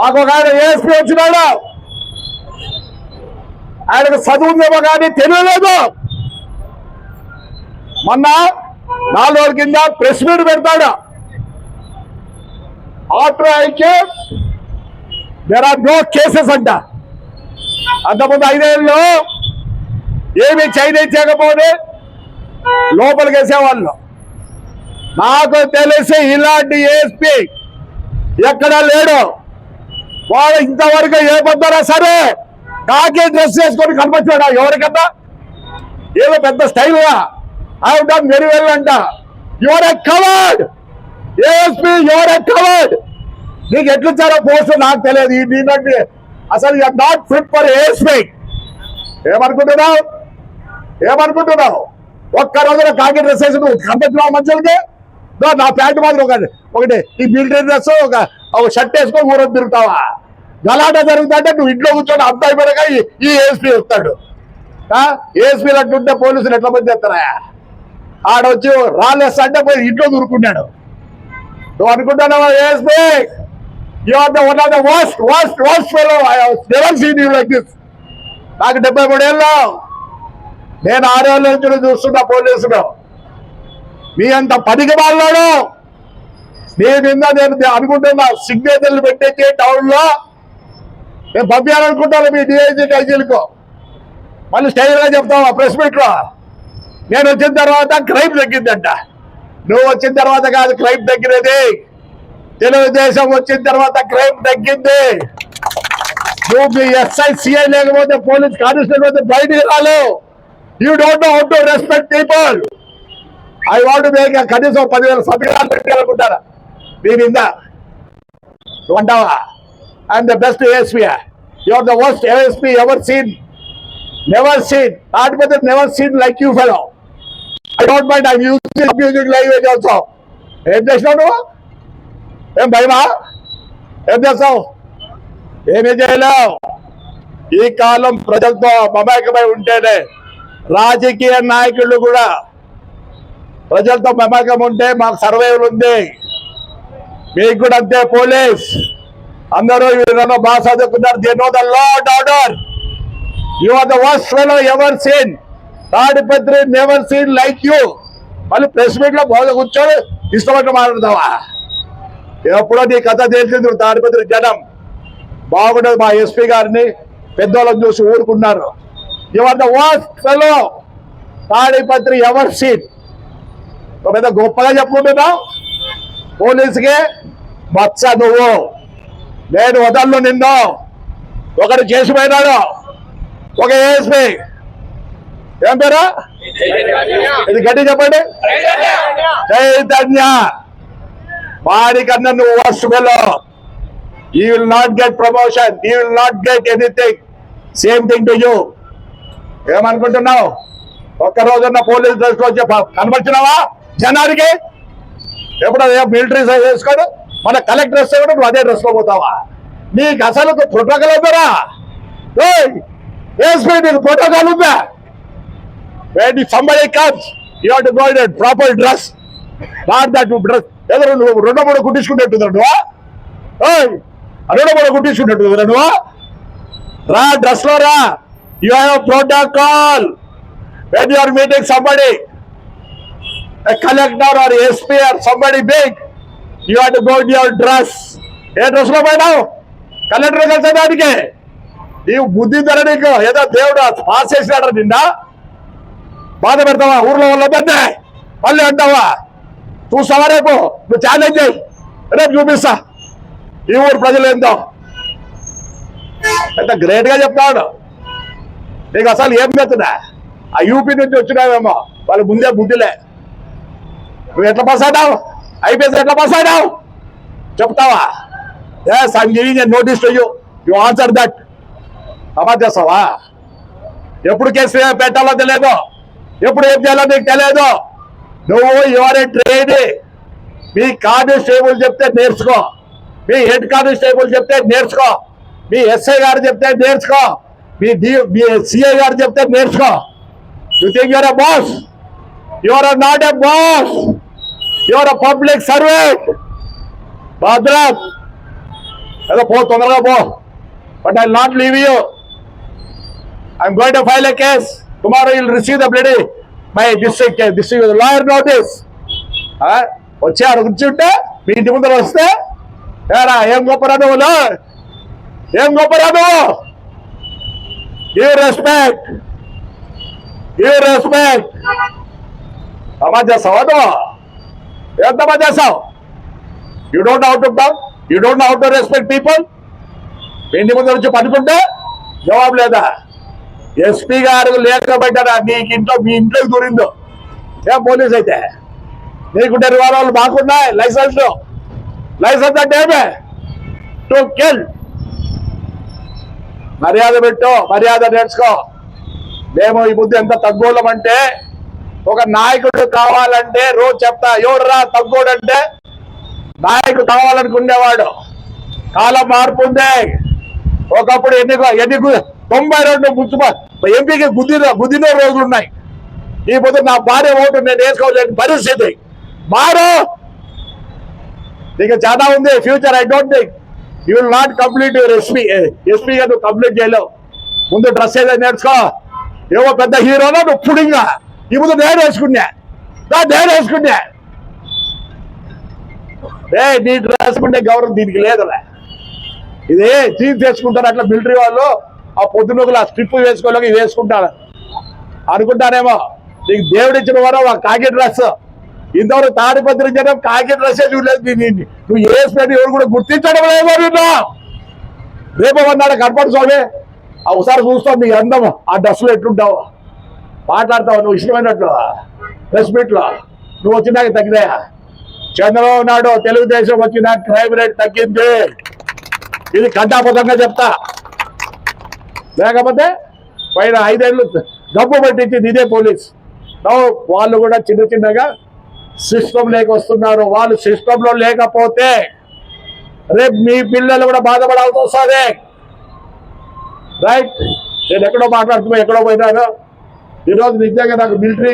మాకు ఒక ఆయన ఏఎస్పీ వచ్చినాడు. ఆయనకు చదువు ఉందేమో కానీ తెలియలేదు. మొన్న నాలుగు రోజుల కింద ప్రెస్ మీట్ పెడతాడు. ఆఫ్టర్ ఐకే దేర్ ఆర్ నో కేసెస్ అంట. అంతకుముందు ఐదేళ్ళు ఏమి చైనా చేయకపోతే లోపలికి వేసేవాళ్ళు. నాకు తెలిసి ఇలాంటి ఏఎస్పీ ఎక్కడా లేడు. వాడు ఇంతవరకు ఏ పొద్దునా సరే కాకి డ్రెస్ వేసుకొని కనిపించాడు ఎవరికన్నా? ఏదో పెద్ద స్టైల్గా ఐ డన్ వెరీ వెల్ అంట. You're a coward ASP you're a coward నీకు ఎట్లిచ్చారో పోస్ట్ నాకు తెలియదు. ఈ నీకంటే అసలు you're not fit for ASP ఏమనుకుంటున్నావు? ఏమనుకుంటున్నావు? ఒక్క రోజున కాకి డ్రెస్ వేసి నువ్వు కనిపించినావు మనుషులకి? నా ప్యాంట్ మాత్రం ఒక ఒకటి ఈ మిలిటరీ డ్రెస్ ఒక ఒక షర్ట్ వేసుకొని ఊరొద్దు తిరుగుతావా? గలాటా జరుగుతుంటే నువ్వు ఇంట్లో కూర్చొని అబ్బాయి పడగా ఈ ఏఎస్పీ చెప్తాడు ఏఎస్పీలు అంటుంటే పోలీసులు ఎట్లా మంది చేస్తారా? ఆడొచ్చి రాళ్ళేస్తా అంటే పోయి ఇంట్లో దూరుకున్నాడు నువ్వు అనుకుంటున్నావా ASP? You are the one of the worst worst worst fellow I never seen you like this నాకు డెబ్బై మూడేళ్ళు. నేను ఆరేళ్ళ నుంచి చూస్తున్నా పోలీసులు. మీ అంత పనికి వాళ్ళాడు మీ మీద నేను అనుకుంటున్నా సిగ్నేచర్లు పెట్టేసి టౌన్లో నేను పంపించాలనుకుంటాను మీ డిఐజీ ఐజీలకు. మళ్ళీ స్టైల్గా చెప్తావా ప్రెస్ మీట్లో. నేను వచ్చిన తర్వాత క్రైమ్ తగ్గిందంట. నువ్వు వచ్చిన తర్వాత కాదు క్రైమ్ తగ్గినది. తెలుగుదేశం వచ్చిన తర్వాత క్రైమ్ తగ్గింది. నువ్వు మీ ఎస్ఐ సిఐ లేకపోతే పోలీస్ కానిస్టేబుల్ అయితే బయటికి రాలేవు. You don't know how to respect people I want make కనీసం పదివేల సభ్యులు పెట్టాలనుకుంటారా మీ మీద. నువ్వు అంటావా? I'm the best ASP you're the worst ASP ever seen never seen not పెద్ద never seen like you fellow I don't mind I using music language also ఏం చేసినావు నువ్వు? ఏం భయమా? ఏం చేస్తావు? ఏమీ చేయలేవు. ఈ కాలం ప్రజలతో మమేకమై ఉంటేనే రాజకీయ నాయకులు కూడా ప్రజలతో మమకం ఉంటే మాకు సర్వైవల్ ఉంది. మీకు కూడా అంతే పోలీస్. అందరూ వీళ్ళలో బాగా చదువుకున్నారు. They know the law and order you are the worst fellow ever seen Tadipatri never seen like you మళ్ళీ ప్రెస్ మీట్లో బోధ కూర్చొని ఇష్టపడి మాట్లాడతావా? ఎప్పుడో నీ కథ తెలిసింది తాడిపత్రి జనం. బాగుండదు మా ఎస్పీ గారిని. పెద్దోళ్ళని చూసి ఊరుకున్నారు. You are the worst fellow Tadipatri ever seen పెద్ద గొప్పగా చెప్పుకుంటున్నావు పోలీసుకి మచ్చ నువ్వు. నేను వదలను నిన్ను. ఒకడు చేసి పోయినాడు. ఒక ఏఎస్పీ ఏం పేరు? ఇది గట్టి చెప్పండి. చైతన్య. వాడికన్నా నువ్వు worst fellow you will not get promotion you will not get anything same thing to you ఏమనుకుంటున్నావు? ఒక్కరోజున్న పోలీస్ డ్రెస్ వచ్చి జనానికి ఎప్పుడు అదే మిలిటరీ సైజ్ వేసుకోడు? మన కలెక్టర్ డ్రెస్ కూడా నువ్వు అదే డ్రెస్లో పోతావా? నీకు అసలు ప్రోటోకాల్ ఉందరా ఏస్పీ నీకు ప్రోటోకాల్ ఉందా when somebody comes. You have to go in a proper dress. Not that dress. ఏదో నువ్వు రెండో మూడు కుట్టించుకున్నట్టుందా నువ్వు. రెండో మూడు కుట్టించుకున్నట్టు నువ్వు. రా డ్రెస్లో రా. You have protocol when you are meeting somebody collector or SP or somebody big you have to go in your dress ఏ డ్రెస్లో పోయినావు? కలెక్టర్ కలిసేదానికి నీవు బుద్ధి ధర నీకు. ఏదో దేవుడు పాస్ చేసినాడు నిన్న బాధ పెడతావా? ఊర్లో వాళ్ళ పెద్ద. మళ్ళీ అంటావా? చూస్తావా రేపు? నువ్వు ఛాలెంజ్ చేయి. రేపు చూపిస్తా. ఈ ఊరు ప్రజలు ఏందో? ఎంత గ్రేట్గా చెప్తాడు నీకు అసలు ఏం చెప్తున్నా? ఆ యూపీ నుంచి వచ్చినావేమో. వాళ్ళు ముందే బుద్ధిలే. నువ్వు ఎట్లా పాస్ అవుతావు ఐపీఎస్ ఎట్లా పాస్ అవుతావు చెప్తావా? Yes I'm giving a notice to you you answer that అమా చేస్తావా? ఎప్పుడు కేసు పెట్టాలో తెలియదు. ఎప్పుడు ఏం చేయాలో నీకు తెలియదు. నువ్వు ఏ ట్రేడే మీ కానిస్టేబుల్ చెప్తే నేర్చుకో. మీ హెడ్ కానిస్టేబుల్ చెప్తే నేర్చుకో. మీ ఎస్ఐ గారు చెప్తే నేర్చుకో. మీ డి మీ సిఐ గారు చెప్తే నేర్చుకో. You think you're a boss you're not a boss you're public servant భద్రం ఏదో పో తొందరగా పో. But I not leave you I'm going to file a case tomorrow will receive the bloody my district district lawyer notice వచ్చి ఆడ కూర్చుంటే మీ ఇంటి ముందర వస్తే ఏరా ఏం గొప్ప నువ్వు? ఏం గొప్ప నువ్వు? గివ్ రెస్పెక్ట్ గివ్ రెస్పెక్ట్ సమాజ చేస్తావా ఎంత ఏం చేస్తావు? You don't ought to talk you don't ought to respect people ఇంటి ముందు వచ్చి పనుకుంటే జవాబు లేదా? ఎస్పీ గారు లేకపోయినా నీకు ఇంట్లో మీ ఇంట్లోకి దూరిందో? ఏం పోలీస్ అయితే? నీకుంటే వాళ్ళు మాకున్నాయి లైసెన్స్ లైసెన్స్ అంటే ఏమే? To kill. మర్యాద పెట్టు మర్యాద నేర్చుకో. మేము ఈ బుద్ధి ఎంత తగ్గోళ్ళం అంటే ఒక నాయకుడు కావాలంటే రోజు చెప్తా ఎవడురా తగ్గోడంటే నాయకుడు కావాలనుకునేవాడు. కాలం మార్పు ఉంది ఒకప్పుడు ఎన్ని ఎన్ని తొంభై రెండు మున్సిప ఎంపీకి గుద్దిన గుద్దిన రోజులు ఉన్నాయి. ఈ పొద్దు నా భార్య ఓటు నేను వేసుకోలేని పరిస్థితి. మారు! నీకు చాలా ఉంది. Future I don't think. You will not complete your SP ఎస్పీగా నువ్వు కంప్లీట్ చేయలేవు. ముందు డ్రెస్ ఏదైనా నేర్చుకో. ఏవో పెద్ద హీరోలో నువ్వు పుడింగా. ఇప్పుడు ముందు నేను వేసుకున్నా. నా నేను వేసుకున్నా. ఏ నీ డ్రెస్ వేసుకుంటే గౌరవం దీనికి లేదులే. ఇది చీఫ్ చేసుకుంటారు అట్లా మిలిటరీ వాళ్ళు. ఆ పొద్దునొకలు ఆ స్ట్రిప్ వేసుకోలేక ఇది వేసుకుంటారు. అనుకుంటారేమో? నీకు దేవుడు ఇచ్చిన వారు ఆ కాకి డ్రెస్. ఇంతవరకు తాడిపత్రి జనం కాకి డ్రెస్ చూడలేదు నీ- నీ- నువ్వు వేసినట్టు ఎవరు కూడా గుర్తించడం లేదో నిన్ను. రేపు అన్నాడు కనపడు స్వామి. ఆ ఒకసారి చూస్తావు నీ అందం ఆ డ్రెస్సులో ఎట్లుంటావు. మాట్లాడతావు నువ్వు ఇష్టమైనట్లు ప్రెస్ మీట్లో నువ్వు వచ్చినాక తగ్గినాయా? చంద్రబాబు నాయుడు తెలుగుదేశం వచ్చిన క్రైమ్ రేట్ తగ్గింది. ఇది కంటాపదంగా చెప్తా. లేకపోతే పైన ఐదేళ్ళు డబ్బు పట్టించింది ఇదే పోలీస్. వాళ్ళు కూడా చిన్న చిన్నగా సిస్టమ్ లేక వస్తున్నారు. వాళ్ళు సిస్టంలో లేకపోతే రేపు మీ పిల్లలు కూడా బాధపడాల్సి వస్తుంది. రైట్ నేను ఎక్కడో మాట్లాడుతున్నా ఎక్కడో పోయినాను. ఈరోజు నిజంగా నాకు మిలిటరీ